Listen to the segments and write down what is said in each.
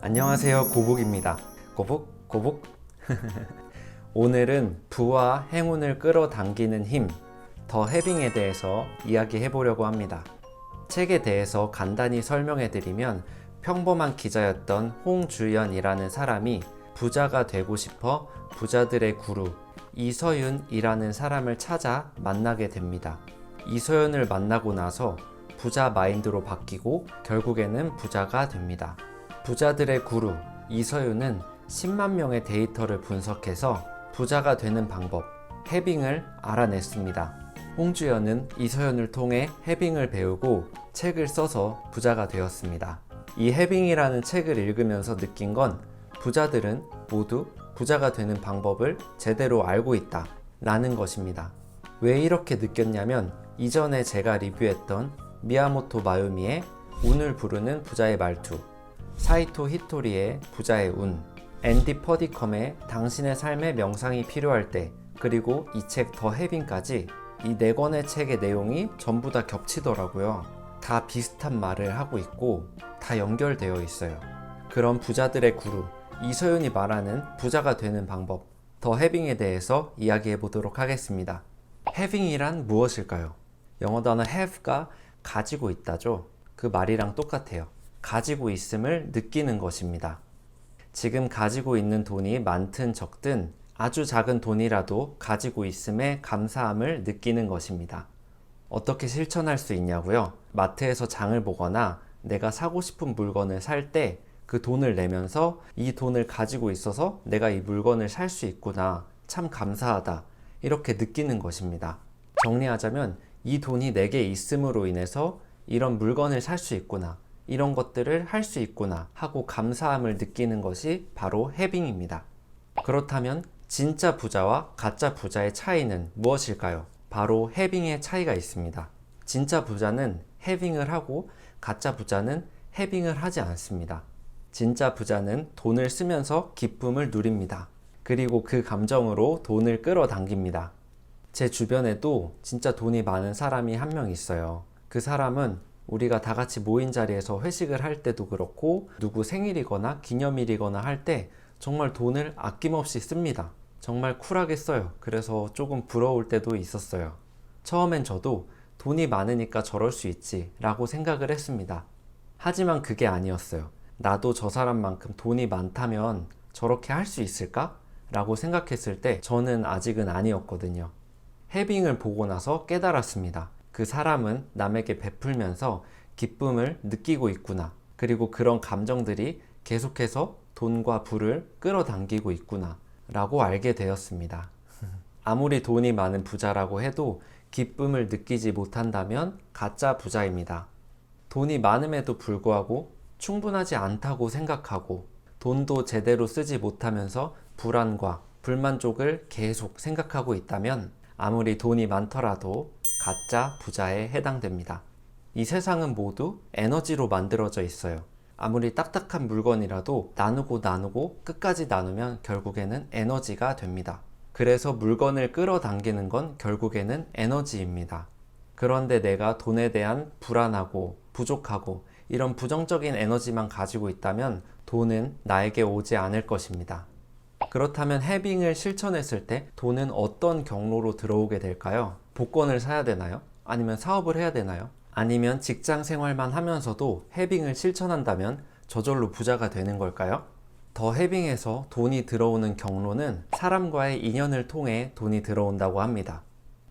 안녕하세요. 고북입니다. 고북? 고북? 오늘은 부와 행운을 끌어당기는 힘 더 해빙에 대해서 이야기해 보려고 합니다. 책에 대해서 간단히 설명해 드리면 평범한 기자였던 홍주연이라는 사람이 부자가 되고 싶어 부자들의 구루 이서윤이라는 사람을 찾아 만나게 됩니다. 이서윤을 만나고 나서 부자 마인드로 바뀌고 결국에는 부자가 됩니다 부자들의 구루 이서윤은 10만 명의 데이터를 분석해서 부자가 되는 방법 해빙을 알아냈습니다. 홍주연은 이서윤을 통해 해빙을 배우고 책을 써서 부자가 되었습니다. 이 해빙이라는 책을 읽으면서 느낀 건 부자들은 모두 부자가 되는 방법을 제대로 알고 있다 라는 것입니다. 왜 이렇게 느꼈냐면 이전에 제가 리뷰했던 미야모토 마요미의 운을 부르는 부자의 말투 사이토 히토리의 부자의 운, 앤디 퍼디컴의 당신의 삶의 명상이 필요할 때, 그리고 이 책 더 해빙까지 이 네 권의 책의 내용이 전부 다 겹치더라고요. 다 비슷한 말을 하고 있고 다 연결되어 있어요. 그런 부자들의 구루, 이서윤이 말하는 부자가 되는 방법, 더 해빙에 대해서 이야기해 보도록 하겠습니다. 해빙이란 무엇일까요? 영어 단어 have가 가지고 있다죠. 그 말이랑 똑같아요. 가지고 있음을 느끼는 것입니다. 지금 가지고 있는 돈이 많든 적든 아주 작은 돈이라도 가지고 있음에 감사함을 느끼는 것입니다. 어떻게 실천할 수 있냐고요? 마트에서 장을 보거나 내가 사고 싶은 물건을 살 때 그 돈을 내면서 이 돈을 가지고 있어서 내가 이 물건을 살 수 있구나. 참 감사하다. 이렇게 느끼는 것입니다. 정리하자면 이 돈이 내게 있음으로 인해서 이런 물건을 살 수 있구나. 이런 것들을 할 수 있구나 하고 감사함을 느끼는 것이 바로 해빙입니다. 그렇다면 진짜 부자와 가짜 부자의 차이는 무엇일까요? 바로 해빙의 차이가 있습니다. 진짜 부자는 해빙을 하고 가짜 부자는 해빙을 하지 않습니다. 진짜 부자는 돈을 쓰면서 기쁨을 누립니다. 그리고 그 감정으로 돈을 끌어당깁니다. 제 주변에도 진짜 돈이 많은 사람이 한 명 있어요. 그 사람은 우리가 다 같이 모인 자리에서 회식을 할 때도 그렇고 누구 생일이거나 기념일이거나 할 때 정말 돈을 아낌없이 씁니다. 정말 쿨하게 써요. 그래서 조금 부러울 때도 있었어요. 처음엔 저도 돈이 많으니까 저럴 수 있지 라고 생각을 했습니다. 하지만 그게 아니었어요. 나도 저 사람만큼 돈이 많다면 저렇게 할 수 있을까? 라고 생각했을 때 저는 아직은 아니었거든요. 해빙을 보고 나서 깨달았습니다. 그 사람은 남에게 베풀면서 기쁨을 느끼고 있구나. 그리고 그런 감정들이 계속해서 돈과 부를 끌어당기고 있구나. 라고 알게 되었습니다. 아무리 돈이 많은 부자라고 해도 기쁨을 느끼지 못한다면 가짜 부자입니다. 돈이 많음에도 불구하고 충분하지 않다고 생각하고 돈도 제대로 쓰지 못하면서 불안과 불만족을 계속 생각하고 있다면 아무리 돈이 많더라도 가짜 부자에 해당됩니다. 이 세상은 모두 에너지로 만들어져 있어요. 아무리 딱딱한 물건이라도 나누고 나누고 끝까지 나누면 결국에는 에너지가 됩니다. 그래서 물건을 끌어당기는 건 결국에는 에너지입니다. 그런데 내가 돈에 대한 불안하고 부족하고 이런 부정적인 에너지만 가지고 있다면 돈은 나에게 오지 않을 것입니다. 그렇다면 해빙을 실천했을 때 돈은 어떤 경로로 들어오게 될까요? 복권을 사야 되나요? 아니면 사업을 해야 되나요? 아니면 직장 생활만 하면서도 해빙을 실천한다면 저절로 부자가 되는 걸까요? 더 해빙에서 돈이 들어오는 경로는 사람과의 인연을 통해 돈이 들어온다고 합니다.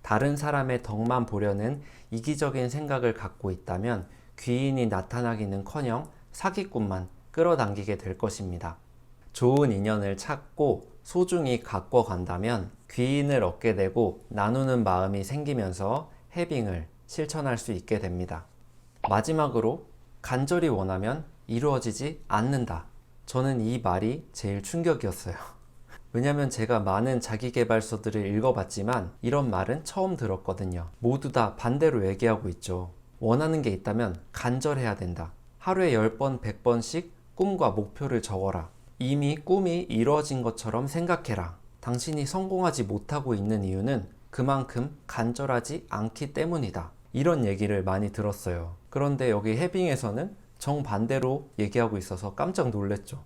다른 사람의 덕만 보려는 이기적인 생각을 갖고 있다면 귀인이 나타나기는 커녕 사기꾼만 끌어당기게 될 것입니다. 좋은 인연을 찾고 소중히 갖고 간다면 귀인을 얻게 되고 나누는 마음이 생기면서 해빙을 실천할 수 있게 됩니다. 마지막으로 간절히 원하면 이루어지지 않는다. 저는 이 말이 제일 충격이었어요. 왜냐면 제가 많은 자기개발서들을 읽어봤지만 이런 말은 처음 들었거든요. 모두 다 반대로 얘기하고 있죠. 원하는 게 있다면 간절해야 된다. 하루에 10번, 100번씩 꿈과 목표를 적어라. 이미 꿈이 이루어진 것처럼 생각해라. 당신이 성공하지 못하고 있는 이유는 그만큼 간절하지 않기 때문이다. 이런 얘기를 많이 들었어요. 그런데 여기 해빙에서는 정반대로 얘기하고 있어서 깜짝 놀랐죠.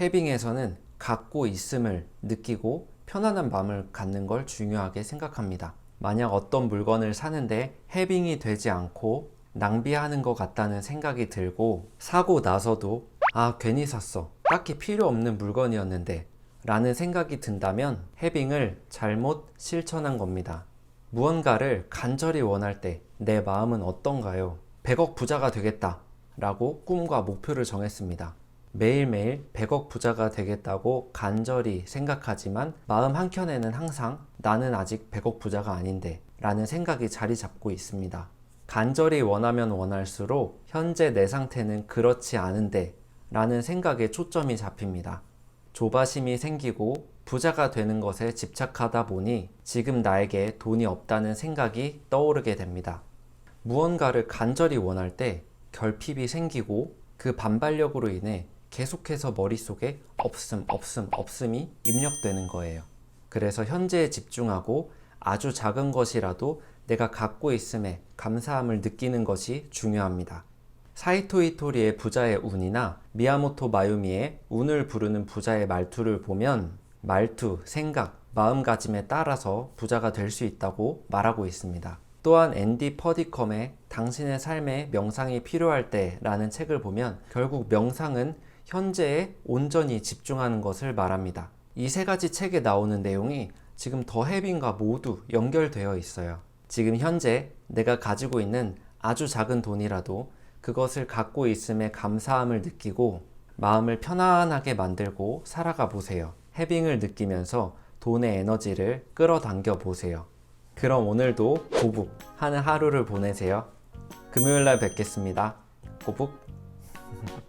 해빙에서는 갖고 있음을 느끼고 편안한 마음을 갖는 걸 중요하게 생각합니다. 만약 어떤 물건을 사는데 해빙이 되지 않고 낭비하는 것 같다는 생각이 들고 사고 나서도 아 괜히 샀어 딱히 필요 없는 물건이었는데 라는 생각이 든다면 해빙을 잘못 실천한 겁니다. 무언가를 간절히 원할 때 내 마음은 어떤가요? 100억 부자가 되겠다 라고 꿈과 목표를 정했습니다. 매일매일 100억 부자가 되겠다고 간절히 생각하지만 마음 한켠에는 항상 나는 아직 100억 부자가 아닌데 라는 생각이 자리 잡고 있습니다. 간절히 원하면 원할수록 현재 내 상태는 그렇지 않은데 라는 생각에 초점이 잡힙니다. 조바심이 생기고 부자가 되는 것에 집착하다 보니 지금 나에게 돈이 없다는 생각이 떠오르게 됩니다. 무언가를 간절히 원할 때 결핍이 생기고 그 반발력으로 인해 계속해서 머릿속에 없음, 없음, 없음이 입력되는 거예요. 그래서 현재에 집중하고 아주 작은 것이라도 내가 갖고 있음에 감사함을 느끼는 것이 중요합니다. 사이토 이토리의 부자의 운이나 미야모토 마유미의 운을 부르는 부자의 말투를 보면 말투, 생각, 마음가짐에 따라서 부자가 될 수 있다고 말하고 있습니다. 또한 앤디 퍼디컴의 당신의 삶에 명상이 필요할 때 라는 책을 보면 결국 명상은 현재에 온전히 집중하는 것을 말합니다. 이 세 가지 책에 나오는 내용이 지금 더 해빈과 모두 연결되어 있어요. 지금 현재 내가 가지고 있는 아주 작은 돈이라도 그것을 갖고 있음에 감사함을 느끼고 마음을 편안하게 만들고 살아가 보세요. 해빙을 느끼면서 돈의 에너지를 끌어당겨 보세요. 그럼 오늘도 고북 하는 하루를 보내세요. 금요일 날 뵙겠습니다. 고북.